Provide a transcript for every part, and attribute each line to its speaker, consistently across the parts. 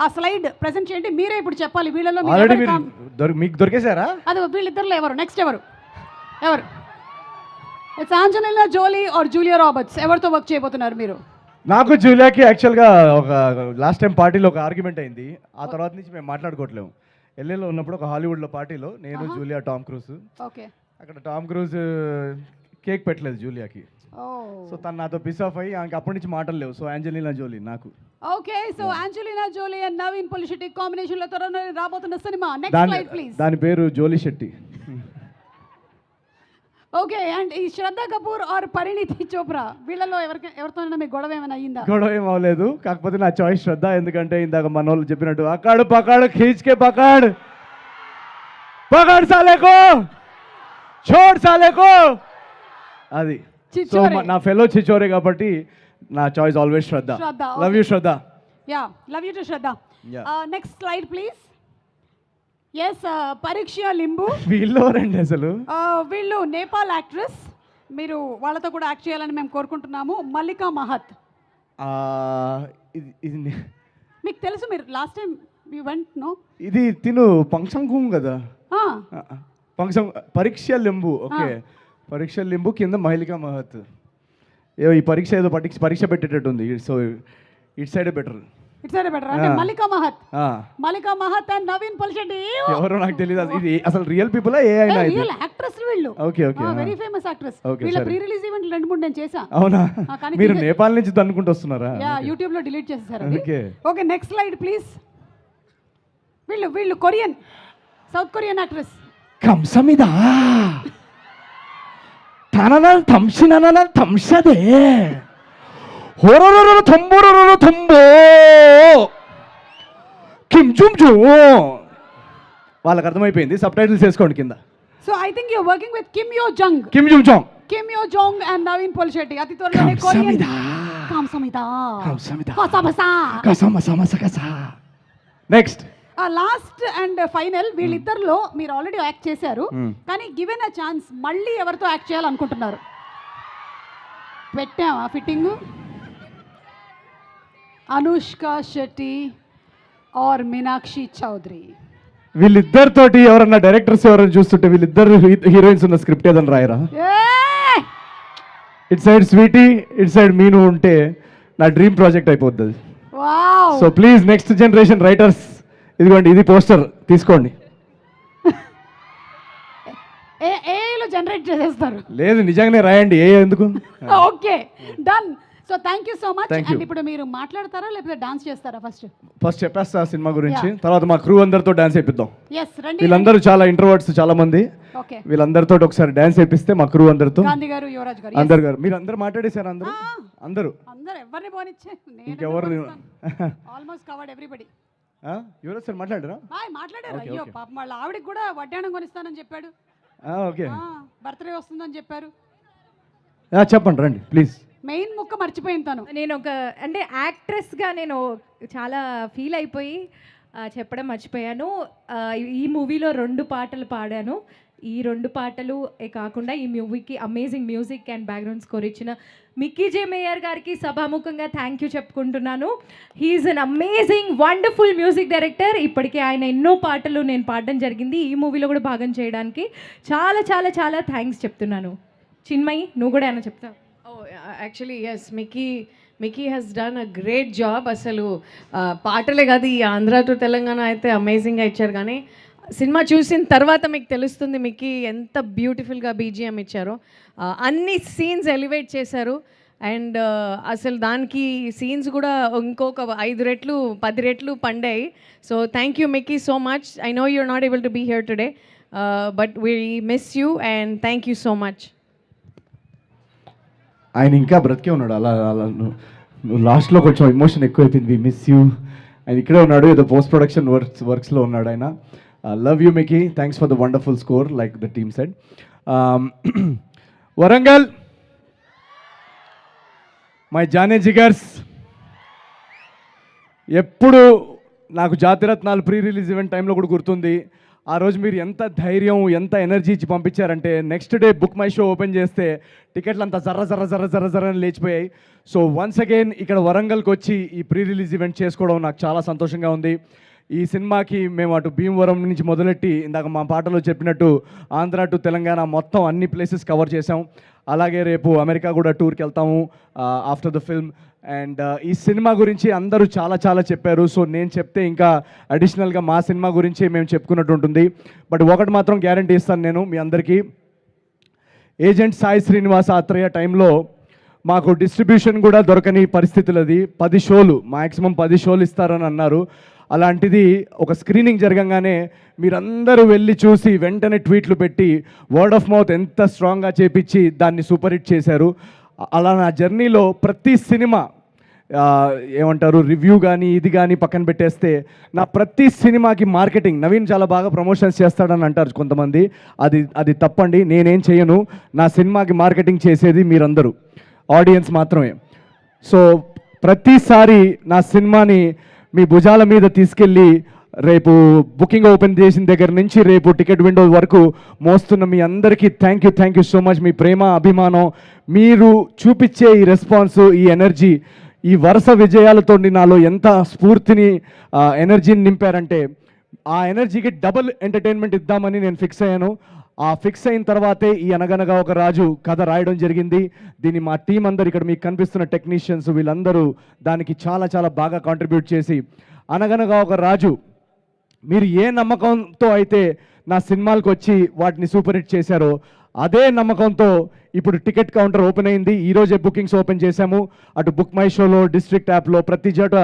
Speaker 1: ఆ slide present చేయండి. మీరే ఇప్పుడు చెప్పాలి. వీళ్ళలో మీరు
Speaker 2: ఆల్రెడీ
Speaker 1: ఎవరి
Speaker 2: మీరు
Speaker 1: కాం-
Speaker 2: దొరి మీకు దొరికేశారా?
Speaker 1: అది వీళ్ళిద్దరిలో ఎవరు? నెక్స్ట్ ఎవరు? ఎవరు? It's Angelina Jolie or Julia Roberts ఎవరితో వర్క్ చేయబోతున్నారు మీరు?
Speaker 2: నాకు జూలియాకి యాక్చువల్గా ఒక లాస్ట్ టైం పార్టీలో ఒక ఆర్గ్యుమెంట్ అయింది. ఆ తర్వాత నుంచి మేము మాట్లాడుకోవట్లేము. ఎల్ఏలో ఉన్నప్పుడు ఒక హాలీవుడ్లో పార్టీలో నేను జూలియా టామ్ క్రూజ్
Speaker 1: ఓకే
Speaker 2: అక్కడ టామ్ క్రూజ్ కేక్ పెట్టలేదు జూలియాకి.
Speaker 1: ఓ
Speaker 2: సో తను నాతో పిస్ ఆఫ్ అయ్యి ఆమెకి అప్పటి నుంచి మాటలు లేవు. సో యాంజలీనా జోలీ నాకు.
Speaker 1: Okay so Angelina Jolie and Naveen Polishetty కాంబినేషన్లో త్వరలో రాబోతున్న సినిమా నెక్స్ట్ స్లైడ్ ప్లీజ్
Speaker 2: దాని పేరు జోలీ శెట్టి.
Speaker 1: ఓకే అండ్ ఈ శ్రద్ధ కపూర్ ఆర్ పరిణితి చోప్రా వీళ్ళలో ఎవరికి ఎవరితోనైనా మీకు గొడవ ఏమైనా అయ్యిందా?
Speaker 2: గొడవ ఏం అవ్వలేదు కాకపోతే నా చాయిస్ శ్రద్ధ ఎందుకంటే ఇందాక మన వాళ్ళు చెప్పినట్టు అక్కాడు పకాడు ఖీచ్కే పకాడ్ పకాడ్ సాలేకో! చోడ్ సాలేకో! అది. సో. నా ఫెలో చిచ్చోరే కాబట్టి నా choice always Shraddha
Speaker 1: Shraddha,
Speaker 2: love you Shraddha
Speaker 1: yeah love you too Shraddha
Speaker 2: Yeah.
Speaker 1: Next slide please yes పరీక్ష లింబు
Speaker 2: వీళ్ళు ఎవరండి అసలు?
Speaker 1: Uh, వీళ్ళు నేపాల్ యాక్ట్రెస్ మీరు వాళ్ళతో కూడా యాక్ట్ చేయాలని మేము కోరుకుంటున్నాము. మల్లికా మహత్
Speaker 2: ఆ, ఇది ఇది నే-
Speaker 1: మీకు తెలుసు మీరు last time you went no
Speaker 2: ఇది తిను పంక్షన్ కుంగ్ కదా? పంక్షన్ పరీక్ష లింబు ఓకే పరీక్ష లింబు కింద మహిళిక మహత్ ఏదో ఈ పరీక్ష ఏదో పరీక్ష పరీక్ష పెట్టేటట్టుంది సో ఇట్ సైడే బెటర్
Speaker 1: ఇట్స్ సరే బెటర్ అంటే. మల్లికా మహత్. మల్లికా మహత్ అండ్ నవీన్ పొలిషెట్టి
Speaker 2: ఎవరో నాకు తెలియదు ఇది అసలు రియల్ పీపుల్ ఏ అయినా
Speaker 1: రియల్ యాక్ట్రెస్ వీళ్ళు.
Speaker 2: Okay okay
Speaker 1: very famous actress వీళ్ళ. ప్రీ రిలీజ్ ఈవెంట్ రెండు మూడు నేను చేశా.
Speaker 2: అవునా? మీరు నేపాల్ నుంచి దన్నుకుంటూ వస్తున్నారా?
Speaker 1: యా యూట్యూబ్లో డిలీట్ చేసేసారు
Speaker 2: Okay.
Speaker 1: Okay next slide please వీళ్ళు వీళ్ళు కొరియన్. సౌత్ కొరియన్ యాక్ట్రెస్
Speaker 2: కంసమిదా తనన తంసినన తంసదే హోరరర తంబురర తంబో కిమ్ జుమ్ జూ వాళ్ళకి అర్థమైపోయింది. సబ్ టైటిల్స్ వేసుకోండి కింద.
Speaker 1: So I think you working with Kim Yo Jung
Speaker 2: Kim Jum Jong
Speaker 1: Kim Yo Jong and Naveen Polishetty అతి త్వరలోనే కొరియన్
Speaker 2: కంసమిదా
Speaker 1: కాంసమిదా
Speaker 2: కంసమిదా
Speaker 1: కసబసా
Speaker 2: కసమ సమస కస నెక్స్ట్
Speaker 1: లాస్ట్ అండ్ ఫైనల్ వీళ్ళిద్దరిలో మీరు ఆల్రెడీ యాక్ట్ చేశారు.
Speaker 2: Hmm.
Speaker 1: కానీ గివెన్ అ ఛాన్స్ మళ్ళీ ఎవరితో యాక్ట్ చేయాలనుకుంటున్నారు? పెట్టామా ఫిట్టింగ్ అనుష్క శెట్టి ఆర్ మీనాక్షి చౌదరి?
Speaker 2: వీళ్ళిద్దరితోటి ఎవరన్నా డైరెక్టర్స్ ఎవరైనా చూస్తుంటే వీళ్ళిద్దరు హీరోయిన్స్ ఉన్న స్క్రిప్ట్ ఏదైనా రాయరా? It side sweetie it side Meenu ఉంటే నా డ్రీమ్ ప్రాజెక్ట్ అయిపోద్ది so please next generation writers ఇదిగోండి ఇది పోస్టర్ తీసుకోండి.
Speaker 1: ఏ ఏలో జనరేట్ చేసేస్తారు.
Speaker 2: లేదు నిజంగానే రాయండి ఏ ఎందుకు?
Speaker 1: Okay done so thank you so much
Speaker 2: Thank you.
Speaker 1: And ఇప్పుడు మీరు మాట్లాడతారా లేకపోతే డాన్స్ చేస్తారా ఫస్ట్
Speaker 2: ఫస్ట్ చెప్పేస్తా ఆ సినిమా గురించి. తర్వాత మా క్రూ అందరితో డాన్స్ వేపిద్దాం
Speaker 1: ఎస్ రండి
Speaker 2: వీళ్ళందరూ చాలా ఇంట్రోవర్ట్స్ చాలా మంది.
Speaker 1: ఓకే
Speaker 2: వీళ్ళందరితో ఒకసారి డాన్స్ వేపిస్తే మా క్రూ అందరితో.
Speaker 1: గాంధీ గారు యువరాజ్ గారు.
Speaker 2: అందరు గారు. మీరు అందరు మాట్లాడేశారు అందరూ? అందరూ.
Speaker 1: అందరు ఎవరిని పోనిచ్చే
Speaker 2: ఇంకెవరు
Speaker 1: ఆల్మోస్ట్ కవర్డ్ ఎవ్రీబడి
Speaker 2: ఆ? ఎవరో సార్ మాట్లాడరా?
Speaker 1: హాయ్ మాట్లాడారు? అయ్యో పాపం వాళ్ళ ఆవిడకి కూడా వడ్డాణం కొనిస్తానని చెప్పాడు.
Speaker 2: ఓకే.
Speaker 1: బర్త్డే వస్తుందని చెప్పారు.
Speaker 2: చెప్పండి రండి ప్లీజ్.
Speaker 1: మెయిన్ ముక్క మర్చిపోయింది తను.
Speaker 3: నేను ఒక అంటే యాక్ట్రెస్గా నేను చాలా ఫీల్ అయిపోయి చెప్పడం మర్చిపోయాను. ఈ మూవీలో రెండు పాటలు పాడాను. ఈ రెండు పాటలు కాకుండా ఈ మూవీకి amazing music and background score ఇచ్చిన మిక్కీ జే మేయర్ గారికి సభాముఖంగా థ్యాంక్ యూ చెప్పుకుంటున్నాను. He's an amazing wonderful music director ఇప్పటికే ఆయన ఎన్నో పాటలు నేను పాడడం జరిగింది. ఈ మూవీలో కూడా భాగం చేయడానికి చాలా చాలా చాలా థ్యాంక్స్ చెప్తున్నాను. చిన్మయి నువ్వు కూడా ఏమైనా చెప్తావు?
Speaker 4: Oh, actually yes Mickey Mickey has done a great job అసలు పాటలే కాదు ఈ ఆంధ్ర టు తెలంగాణ అయితే అమేజింగ్గా ఇచ్చారు. కానీ సినిమా చూసిన తర్వాత మీకు తెలుస్తుంది మీకు ఎంత బ్యూటిఫుల్గా బీజిఎం ఇచ్చారో. అన్ని సీన్స్ ఎలివేట్ చేశారు. అండ్ అసలు దానికి సీన్స్ కూడా ఇంకొక ఐదు రెట్లు పది రెట్లు పండాయి. So thank you Mickey so much I know you're not able to be here today but we miss you and thank you so much
Speaker 2: ఆయన ఇంకా బ్రతికే ఉన్నాడు. అలా అలా నువ్వు లాస్ట్లో కొంచెం ఎమోషన్ ఎక్కువైపోయింది. వి మిస్ యూ ఆయన ఇక్కడే ఉన్నాడు. ఏదో పోస్ట్ ప్రొడక్షన్ వర్క్స్ వర్క్స్లో ఉన్నాడు ఆయన. Love you Mickey thanks for the wonderful score like the team said Warangal my జానే జిగర్స్ ఎప్పుడు నాకు జాతిరత్నాలు ప్రీ రిలీజ్ ఈవెంట్ టైంలో కూడా గుర్తుంది. ఆ రోజు మీరు ఎంత ధైర్యం ఎంత ఎనర్జీ ఇచ్చి పంపించారంటే next day book my show open చేస్తే టికెట్లు అంతా జర్ర జర్ర జర్ర జర్ర జర్ర అని లేచిపోయాయి. సో వన్స్ అగైన్ ఇక్కడ వరంగల్కి వచ్చి ఈ ప్రీ రిలీజ్ ఈవెంట్ చేసుకోవడం నాకు చాలా సంతోషంగా ఉంది. ఈ సినిమాకి మేము అటు భీమవరం నుంచి మొదలెట్టి ఇందాక మా పాటలో చెప్పినట్టు ఆంధ్ర టు తెలంగాణ మొత్తం అన్ని ప్లేసెస్ కవర్ చేసాం అలాగే రేపు అమెరికా కూడా టూర్కి వెళ్తాము ఆఫ్టర్ ద ఫిల్మ్ అండ్ ఈ సినిమా గురించి అందరూ చాలా చాలా చెప్పారు. సో నేను చెప్తే ఇంకా అడిషనల్గా మా సినిమా గురించి మేము చెప్పుకున్నట్టు ఉంటుంది. బట్ ఒకటి మాత్రం గ్యారంటీ ఇస్తాను నేను మీ అందరికీ. ఏజెంట్ సాయి శ్రీనివాస ఆత్రేయ టైంలో మాకు డిస్ట్రిబ్యూషన్ కూడా దొరకని పరిస్థితులది. పది షోలు మాక్సిమం పది షోలు ఇస్తారని అన్నారు. అలాంటిది ఒక స్క్రీనింగ్ జరగంగానే మీరందరూ వెళ్ళి చూసి వెంటనే ట్వీట్లు పెట్టి వర్డ్ ఆఫ్ మౌత్ ఎంత స్ట్రాంగ్గా చేపించి దాన్ని సూపర్ హిట్ చేశారు. అలా నా జర్నీలో ప్రతి సినిమా ఏమంటారు రివ్యూ కానీ ఇది కానీ పక్కన పెట్టేస్తే నా ప్రతి సినిమాకి మార్కెటింగ్ నవీన్ చాలా బాగా ప్రమోషన్స్ చేస్తాడని అంటారు కొంతమంది. అది అది తప్పండి నేనేం చేయను. నా సినిమాకి మార్కెటింగ్ చేసేది మీరందరూ. ఆడియన్స్ మాత్రమే. సో ప్రతిసారి నా సినిమాని మీ భుజాల మీద తీసుకెళ్ళి రేపు బుకింగ్ ఓపెన్ చేసిన దగ్గర నుంచి రేపు టికెట్ విండో వరకు మోస్తున్న మీ అందరికీ thank you thank you so much మీ ప్రేమ అభిమానం మీరు చూపించే ఈ రెస్పాన్స్ ఈ ఎనర్జీ ఈ వరుస విజయాలతో నాలో ఎంత స్ఫూర్తిని ఎనర్జీని నింపారంటే ఆ ఎనర్జీకి డబుల్ ఎంటర్టైన్మెంట్ ఇద్దామని నేను ఫిక్స్ అయ్యాను. ఆ ఫిక్స్ అయిన తర్వాతే ఈ అనగనగా ఒక రాజు కథ రాయడం జరిగింది. దీన్ని మా టీం అందరు ఇక్కడ మీకు కనిపిస్తున్న టెక్నీషియన్స్ వీళ్ళందరూ దానికి చాలా చాలా బాగా కాంట్రిబ్యూట్ చేసి అనగనగా ఒక రాజు మీరు ఏ నమ్మకంతో అయితే నా సినిమాలకు వచ్చి వాటిని సూపర్ హిట్ చేశారో అదే నమ్మకంతో ఇప్పుడు టికెట్ కౌంటర్ ఓపెన్ అయింది. ఈరోజే బుకింగ్స్ ఓపెన్ చేశాము. అటు బుక్ మై షోలో డిస్ట్రిక్ట్ యాప్లో ప్రతి చోట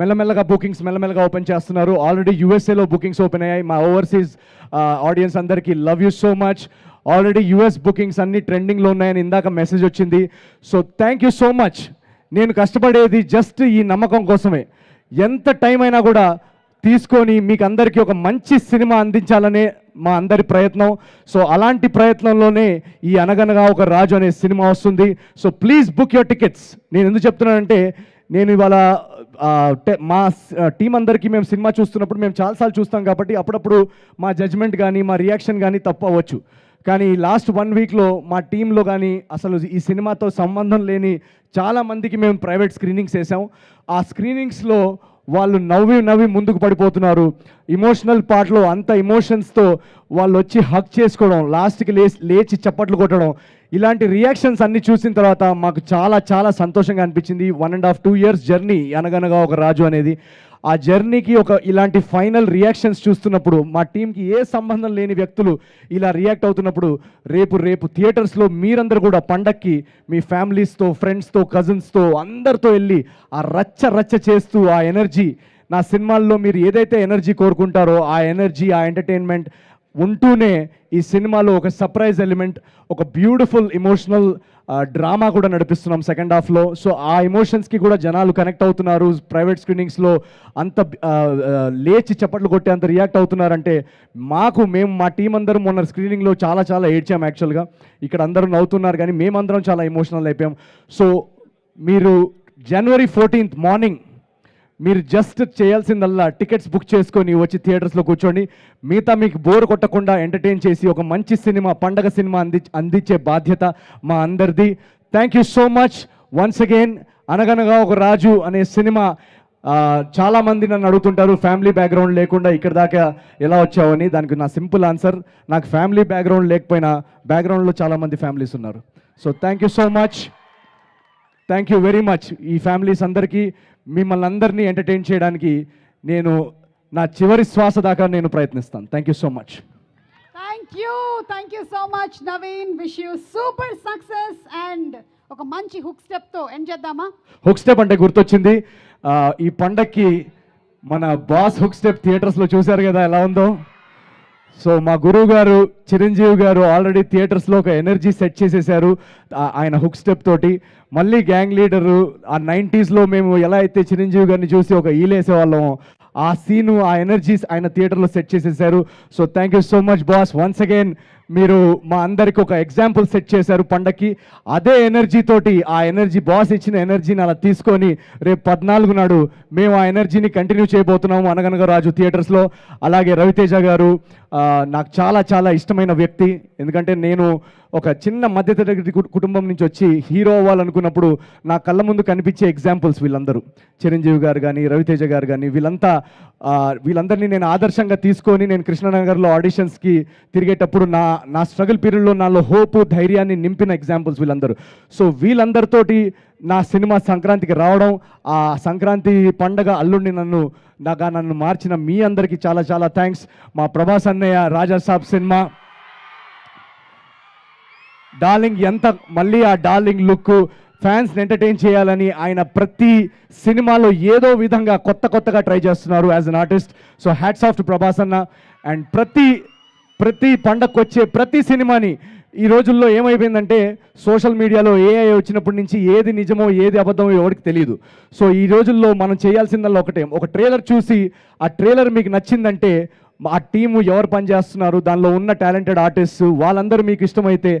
Speaker 2: మెల్లమెల్లగా బుకింగ్స్ మెల్లమెల్లగా ఓపెన్ చేస్తున్నారు. ఆల్రెడీ యూఎస్ఏలో బుకింగ్స్ ఓపెన్ అయ్యాయి. మా ఓవర్సీస్ ఆడియన్స్ అందరికీ love you so much already US bookings అన్ని ట్రెండింగ్లో ఉన్నాయని ఇందాక మెసేజ్ వచ్చింది. So thank you so much నేను కష్టపడేది జస్ట్ ఈ నమ్మకం కోసమే. ఎంత టైం అయినా కూడా తీసుకొని మీకు అందరికీ ఒక మంచి సినిమా అందించాలనే మా అందరి ప్రయత్నం. సో అలాంటి ప్రయత్నంలోనే ఈ అనగనగా ఒక రాజు అనే సినిమా వస్తుంది. So please book your tickets. నేను ఎందుకు చెప్తున్నానంటే నేను ఇవాళ మా టీం అందరికీ మేము సినిమా చూస్తున్నప్పుడు మేము చాలాసార్లు చూస్తాం కాబట్టి అప్పుడప్పుడు మా జడ్జ్మెంట్ కానీ మా రియాక్షన్ కానీ తప్పు అవ్వచ్చు. కానీ లాస్ట్ వన్ వీక్లో మా టీంలో కానీ అసలు ఈ సినిమాతో సంబంధం లేని చాలామందికి మేము ప్రైవేట్ స్క్రీనింగ్స్ వేసాం. ఆ స్క్రీనింగ్స్లో వాళ్ళు నవ్వి నవ్వి ముందుకు పడిపోతున్నారు. ఇమోషనల్ పార్ట్లో అంత ఇమోషన్స్తో వాళ్ళు వచ్చి హక్ చేసుకోవడం లాస్ట్కి లే లేచి చప్పట్లు కొట్టడం ఇలాంటి రియాక్షన్స్ అన్ని చూసిన తర్వాత మాకు చాలా చాలా సంతోషంగా అనిపించింది. One and half two years journey Anaganaga Oka Raju అనేది. ఆ జర్నీకి ఒక ఇలాంటి ఫైనల్ రియాక్షన్స్ చూస్తున్నప్పుడు మా టీంకి ఏ సంబంధం లేని వ్యక్తులు ఇలా రియాక్ట్ అవుతున్నప్పుడు రేపు రేపు థియేటర్స్లో మీరందరూ కూడా పండక్కి మీ ఫ్యామిలీస్తో ఫ్రెండ్స్తో కజిన్స్తో అందరితో వెళ్ళి ఆ రచ్చ రచ్చ చేస్తూ ఆ ఎనర్జీ నా సినిమాల్లో మీరు ఏదైతే ఎనర్జీ కోరుకుంటారో ఆ ఎనర్జీ ఆ ఎంటర్టైన్మెంట్ ఉంటూనే ఈ సినిమాలో ఒక సర్ప్రైజ్ ఎలిమెంట్ ఒక బ్యూటిఫుల్ ఇమోషనల్ డ్రామా కూడా నడిపిస్తున్నాం సెకండ్ హాఫ్లో సో ఆ ఎమోషన్స్కి కూడా జనాలు కనెక్ట్ అవుతున్నారు. ప్రైవేట్ స్క్రీనింగ్స్లో అంత లేచి చప్పట్లు కొట్టి అంత రియాక్ట్ అవుతున్నారంటే మాకు మేము మా టీం అందరం మొన్న స్క్రీనింగ్లో చాలా చాలా ఏడ్చాం యాక్చువల్గా ఇక్కడ అందరూ నవ్వుతున్నారు కానీ మేమందరం చాలా ఎమోషనల్ అయిపోయాం. సో మీరు జనవరి ఫోర్టీన్త్ మార్నింగ్ మీరు జస్ట్ చేయాల్సిందల్లా టికెట్స్ బుక్ చేసుకొని వచ్చి థియేటర్స్లో కూర్చోండి. మిగతా మీకు బోర్ కొట్టకుండా ఎంటర్టైన్ చేసి ఒక మంచి సినిమా పండగ సినిమా అంది అందించే బాధ్యత మా అందరిది. Thank you so much once again Anaganaga Oka Raju అనే సినిమా చాలామంది నన్ను అడుగుతుంటారు ఫ్యామిలీ బ్యాక్గ్రౌండ్ లేకుండా ఇక్కడ దాకా ఎలా వచ్చావని. దానికి నా సింపుల్ ఆన్సర్ నాకు ఫ్యామిలీ బ్యాక్గ్రౌండ్ లేకపోయినా బ్యాక్గ్రౌండ్లో చాలామంది ఫ్యామిలీస్ ఉన్నారు. So thank you so much thank you very much ఈ ఫ్యామిలీస్ అందరికీ మిమ్మల్ని అందరినీ ఎంటర్టైన్ చేయడానికి నేను నా చివరి శ్వాస దాకా నేను ప్రయత్నిస్తాను. Thank you so much
Speaker 1: thank you thank you so much Naveen wish you super success and ఒక మంచి హుక్ స్టెప్తో ఎండ్ చేద్దామా?
Speaker 2: హుక్ స్టెప్ అంటే గుర్తొచ్చింది. ఈ పండక్కి మన బాస్ హుక్ స్టెప్ థియేటర్స్లో చూశారు కదా ఎలా ఉందో? సో మా గురువు గారు చిరంజీవి గారు ఆల్రెడీ థియేటర్స్లో ఒక ఎనర్జీ సెట్ చేసేసారు ఆయన హుక్ స్టెప్ తోటి. మళ్ళీ గ్యాంగ్ లీడరు ఆ నైంటీస్లో మేము ఎలా అయితే చిరంజీవి గారిని చూసి ఒక ఈలేసేవాళ్ళము ఆ సీను ఆ ఎనర్జీస్ ఆయన థియేటర్లో సెట్ చేసేసారు. So thank you so much boss once again మీరు మా అందరికి ఒక ఎగ్జాంపుల్ సెట్ చేశారు పండక్కి. అదే ఎనర్జీ తోటి ఆ ఎనర్జీ బాస్ ఇచ్చిన ఎనర్జీని అలా తీసుకొని రేపు పద్నాలుగు నాడు మేము ఆ ఎనర్జీని కంటిన్యూ చేయబోతున్నాము అనగనగా రాజు థియేటర్స్లో అలాగే రవితేజ గారు నాకు చాలా చాలా ఇష్టమైన వ్యక్తి. ఎందుకంటే నేను ఒక చిన్న మధ్యతరగతి కు- కుటుంబం నుంచి వచ్చి హీరో అవ్వాలనుకున్నప్పుడు నా కళ్ళ ముందు కనిపించే ఎగ్జాంపుల్స్ వీళ్ళందరూ. చిరంజీవి గారు కానీ రవితేజ గారు కానీ వీళ్ళంతా వీళ్ళందరినీ నేను ఆదర్శంగా తీసుకొని నేను కృష్ణనగర్లో ఆడిషన్స్కి తిరిగేటప్పుడు నా నా స్ట్రగుల్ పీరియడ్లో నాలో హోపు ధైర్యాన్ని నింపిన ఎగ్జాంపుల్స్ వీళ్ళందరూ. సో వీళ్ళందరితోటి నా సినిమా సంక్రాంతికి రావడం ఆ సంక్రాంతి పండగ అల్లుడిని నన్ను నాగా నన్ను మార్చిన మీ అందరికీ చాలా చాలా థ్యాంక్స్ మా ప్రభాస్ అన్నయ్య రాజా సాబ్ సినిమా డార్లింగ్ ఎంత మళ్ళీ ఆ డార్లింగ్ లుక్ ఫ్యాన్స్ని ఎంటర్టైన్ చేయాలని ఆయన ప్రతి సినిమాలో ఏదో విధంగా కొత్త కొత్తగా ట్రై చేస్తున్నారు as an artist. So hats off to Prabhas అన్న. అండ్ ప్రతి ప్రతి పండగకు వచ్చే ప్రతి సినిమాని ఈ రోజుల్లో ఏమైపోయిందంటే సోషల్ మీడియాలో ఏఐ వచ్చినప్పటి నుంచి ఏది నిజమో ఏది అబద్ధమో ఎవరికి తెలియదు సో ఈ రోజుల్లో మనం చేయాల్సిందల్లా ఒకటే. ఒక ట్రైలర్ చూసి ఆ ట్రైలర్ మీకు నచ్చిందంటే ఆ టీము ఎవరు పనిచేస్తున్నారు దానిలో ఉన్న టాలెంటెడ్ ఆర్టిస్ట్ వాళ్ళందరూ మీకు ఇష్టమైతే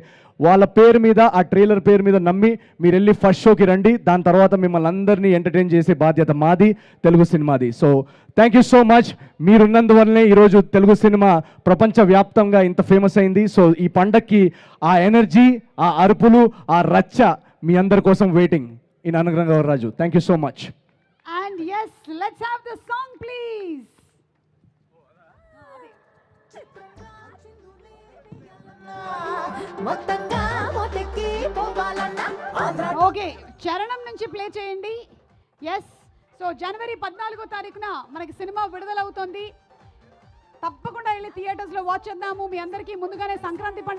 Speaker 2: వాళ్ళ పేరు మీద ఆ ట్రైలర్ పేరు మీద నమ్మి మీరు వెళ్ళి ఫస్ట్ షోకి రండి. దాని తర్వాత మిమ్మల్ని అందరినీ ఎంటర్టైన్ చేసే బాధ్యత మాది Telugu సినిమాది. So thank you so much మీరున్నందువల్లనే ఈరోజు తెలుగు సినిమా ప్రపంచవ్యాప్తంగా ఇంత ఫేమస్ అయింది. సో ఈ పండక్కి ఆ ఎనర్జీ ఆ అరుపులు ఆ రచ్చ మీ అందరి కోసం వెయిటింగ్ ఇన్ అనుగ్రహం Raju thank you so much
Speaker 1: and yes let's have the song please okay చరణం నుంచి ప్లే చేయండి. ఎస్ సో జనవరి పద్నాలుగో తారీఖున మనకి సినిమా విడుదలవుతోంది. తప్పకుండా వెళ్ళి థియేటర్స్లో వాచ్ చేద్దాము. మీ అందరికీ ముందుగానే సంక్రాంతి పండుగ